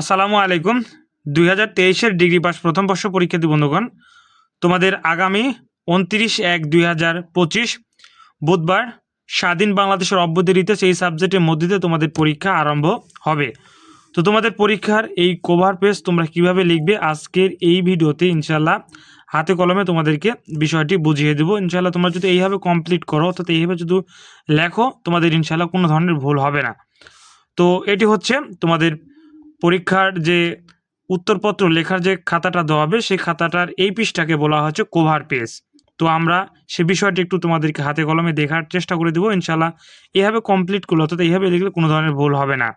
আসসালামু আলাইকুম। দুই হাজার তেইশের ডিগ্রি পাস প্রথম বর্ষ পরীক্ষার্থী বন্ধুগণ, তোমাদের আগামী উনত্রিশ এক দুই হাজার পঁচিশ বুধবার স্বাধীন বাংলাদেশের ইতিহাস এই সাবজেক্টের মধ্যে তোমাদের পরীক্ষা আরম্ভ হবে। তো তোমাদের পরীক্ষার এই কভার পেজ তোমরা কীভাবে লিখবে আজকের এই ভিডিওতে ইনশাল্লাহ হাতে কলমে তোমাদেরকে বিষয়টি বুঝিয়ে দেবো। ইনশাল্লাহ তোমরা যদি এইভাবে কমপ্লিট করো অর্থাৎ এইভাবে যদি লেখো, তোমাদের ইনশাল্লাহ কোনো ধরনের ভুল হবে না। তো এটি হচ্ছে তোমাদের পরীক্ষার যে উত্তরপত্র, লেখার যে খাতাটা দেওয়া হবে, সেই খাতাটার এই পৃষ্ঠাকে বলা হচ্ছে কোভার পেজ তো আমরা সে বিষয়টি একটু তোমাদেরকে হাতে কলমে দেখার চেষ্টা করে দেবো ইনশাল্লাহ এভাবে কমপ্লিট করলে, অর্থাৎ এইভাবে লিখলে কোনো ধরনের ভুল হবে না।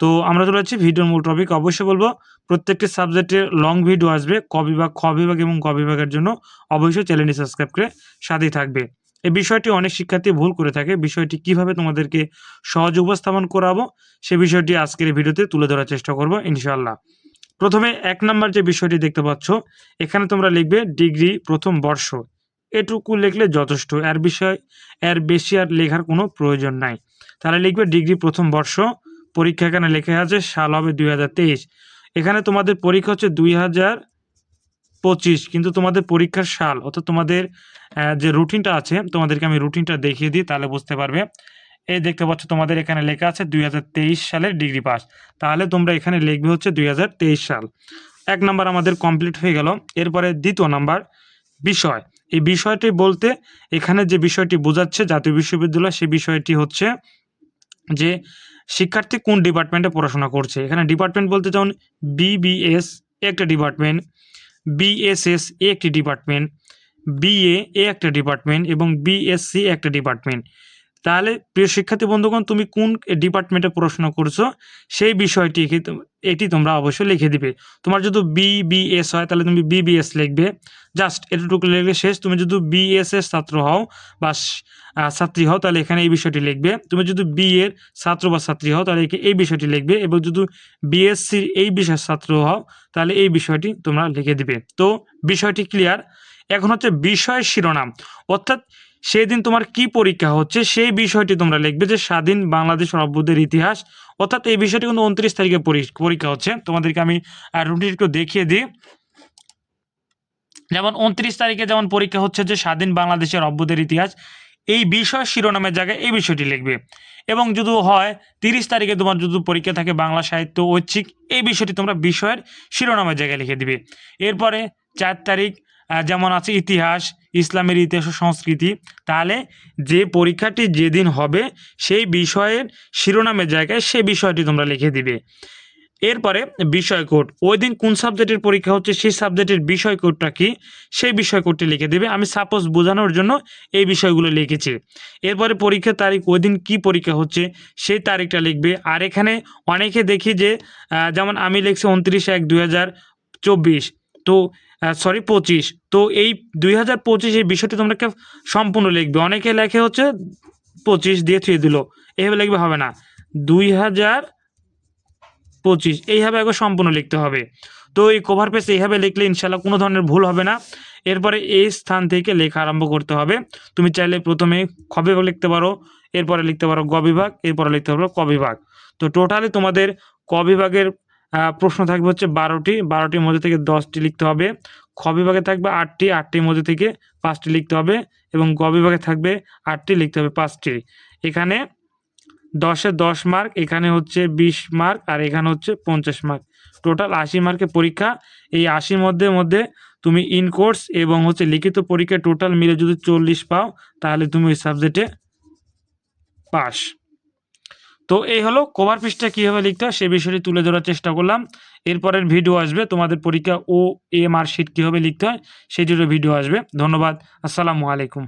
তো আমরা চলে যাচ্ছি ভিডিওর মূল টপিক অবশ্যই বলব প্রত্যেকটি সাবজেক্টের লং ভিডিও আসবে, ক বিভাগ, খ বিভাগ এবং ক বিভাগের জন্য। অবশ্যই চ্যানেলটি সাবস্ক্রাইব করে সাথেই থাকবে। এই বিষয়টি অনেক শিক্ষার্থী ভুল করে থাকে। বিষয়টি কীভাবে তোমাদেরকে সহজ উপস্থাপন করাবো, সে বিষয়টি আজকের ভিডিওতে তুলে ধরার চেষ্টা করব ইনশাআল্লাহ। প্রথমে এক নাম্বার যে বিষয়টি দেখতে পাচ্ছ, এখানে তোমরা লিখবে ডিগ্রি প্রথম বর্ষ। এটুকু লিখলে যথেষ্ট, এর বিষয়, এর বেশি আর লেখার কোনো প্রয়োজন নাই। তাহলে লিখবে ডিগ্রি প্রথম বর্ষ, পরীক্ষা এখানে লেখা আছে সাল হবে দুই হাজার তেইশ। এখানে তোমাদের পরীক্ষা হচ্ছে দুই হাজার পঁচিশ, কিন্তু তোমাদের পরীক্ষার সাল, অর্থাৎ তোমাদের যে রুটিনটা আছে, তোমাদেরকে আমি রুটিনটা দেখিয়ে দিই, তাহলে বুঝতে পারবে। এই দেখতে পাচ্ছ তোমাদের এখানে লেখা আছে দুই হাজার তেইশ সালের ডিগ্রি পাস। তাহলে তোমরা এখানে লিখবে হচ্ছে দুই হাজার তেইশ সাল। এক নাম্বার আমাদের কমপ্লিট হয়ে গেল। এরপরে দ্বিতীয় নাম্বার, বিষয়। এই বিষয়টি বলতে এখানে যে বিষয়টি বোঝাচ্ছে জাতীয় বিশ্ববিদ্যালয়, সেই বিষয়টি হচ্ছে যে শিক্ষার্থী কোন ডিপার্টমেন্টে পড়াশোনা করছে। এখানে ডিপার্টমেন্ট বলতে যেমন বিবিএস একটা ডিপার্টমেন্ট। বিএসএস একটি ডিপার্টমেন্ট বিএ একটা ডিপার্টমেন্ট এবং বিএসসি একটা ডিপার্টমেন্ট তাহলে, প্রিয় শিক্ষার্থী বন্ধুগণ, তুমি কোন ডিপার্টমেন্টে পড়াশোনা করছ? সেই বিষয়টি এটি তোমরা অবশ্যই লিখে দিবে। তোমার যদি বিবিএস হয়, তাহলে তুমি বিবিএস লিখবে। জাস্ট এতটুকু লিখলে শেষ। তুমি যদি বিএসএস ছাত্র হও বা ছাত্রী হও, তাহলে এখানে এই বিষয়টি লিখবে। তুমি যদি বি এর ছাত্র বা ছাত্রী হও, তাহলে এই বিষয়টি লিখবে এবং যদি বিএসসির এই বিষয়ের ছাত্র হও, তাহলে এই বিষয়টি তোমরা লিখে দিবে। তো বিষয়টি ক্লিয়ার এখন হচ্ছে বিষয় শিরোনাম। অর্থাৎ সেদিন তোমার কি পরীক্ষা হচ্ছে সেই বিষয়টি তোমরা লিখবে যে স্বাধীন বাংলাদেশ অভ্যুদয়ের ইতিহাস। অর্থাৎ এই বিষয়টি কিন্তু উনত্রিশ তারিখে পরি- পরীক্ষা হচ্ছে। তোমাদেরকে আমি রুটিন একটু দেখিয়ে দিই। যেমন উনত্রিশ তারিখে যেমন পরীক্ষা হচ্ছে যে স্বাধীন বাংলাদেশের অভ্যুদয়ের ইতিহাস, এই বিষয় শিরোনামের জায়গায় এই বিষয়টি লিখবে। এবং যদি হয়, তিরিশ তারিখে তোমার যদি পরীক্ষা থাকে বাংলা সাহিত্য ঐচ্ছিক, এই বিষয়টি তোমরা বিষয়ের শিরোনামের জায়গায় লিখে দিবে। এরপরে চার তারিখ যেমন আছে ইতিহাস, ইসলামের ইতিহাস ও সংস্কৃতি, তাহলে যে পরীক্ষাটি যেদিন হবে সেই বিষয়ের শিরোনামের জায়গায় সেই বিষয়টি তোমরা লিখে দিবে। এরপরে বিষয় কোড ওই দিন কোন সাবজেক্টের পরীক্ষা হচ্ছে সেই সাবজেক্টের বিষয় কোডটা কি? সেই বিষয় কোডটি লিখে দেবে। আমি সাপোজ বোঝানোর জন্য এই বিষয়গুলো লিখেছি। এরপরে পরীক্ষার তারিখ ওই দিন কী পরীক্ষা হচ্ছে সেই তারিখটা লিখবে। আর এখানে অনেকে দেখি যে যেমন আমি লিখছি উনত্রিশ এক দুই চব্বিশ। তো সরি পঁচিশ। তো এই দুই হাজার পঁচিশ এই বিষয়টি তোমরা কে সম্পূর্ণ লিখবে। অনেকে লেখে হচ্ছে পঁচিশ দিয়ে থুয়ে দিল। এইভাবে লিখবে হবে না। দুই হাজার পঁচিশ, এইভাবে একবার সম্পূর্ণ লিখতে হবে। তো এই কভার পেজ এইভাবে লিখলে ইনশাল্লাহ কোনো ধরনের ভুল হবে না। এরপরে এই স্থান থেকে লেখা আরম্ভ করতে হবে। তুমি চাইলে প্রথমে খ লিখতে পারো, এরপরে লিখতে পারো গ বিভাগ, এরপরে লিখতে পারো ক বিভাগ। তো টোটালি তোমাদের ক বিভাগের প্রশ্ন থাকবে হচ্ছে বারোটি। বারোটির মধ্যে থেকে দশটি লিখতে হবে। খ বিভাগে থাকবে আটটি, আটটির মধ্যে থেকে পাঁচটি লিখতে হবে এবং গ বিভাগে থাকবে আটটি, লিখতে হবে পাঁচটি। এখানে দশে দশ মার্ক, এখানে হচ্ছে বিশ মার্ক আর এখানে হচ্ছে পঞ্চাশ মার্ক। টোটাল আশি মার্কের পরীক্ষা। এই আশির মধ্যে মধ্যে তুমি ইন কোর্স এবং হচ্ছে লিখিত পরীক্ষা টোটাল মিলে যদি চল্লিশ পাও, তাহলে তুমি ওই সাবজেক্টে পাস। তো এই হলো কভার পিসটা কীভাবে লিখতে হয় সে বিষয়টি তুলে ধরার চেষ্টা করলাম। এরপরের ভিডিও আসবে, তোমাদের পরীক্ষা ও এ মার্কশিট কীভাবে লিখতে হয় সেটিরও ভিডিও আসবে। ধন্যবাদ, আসসালামু আলাইকুম।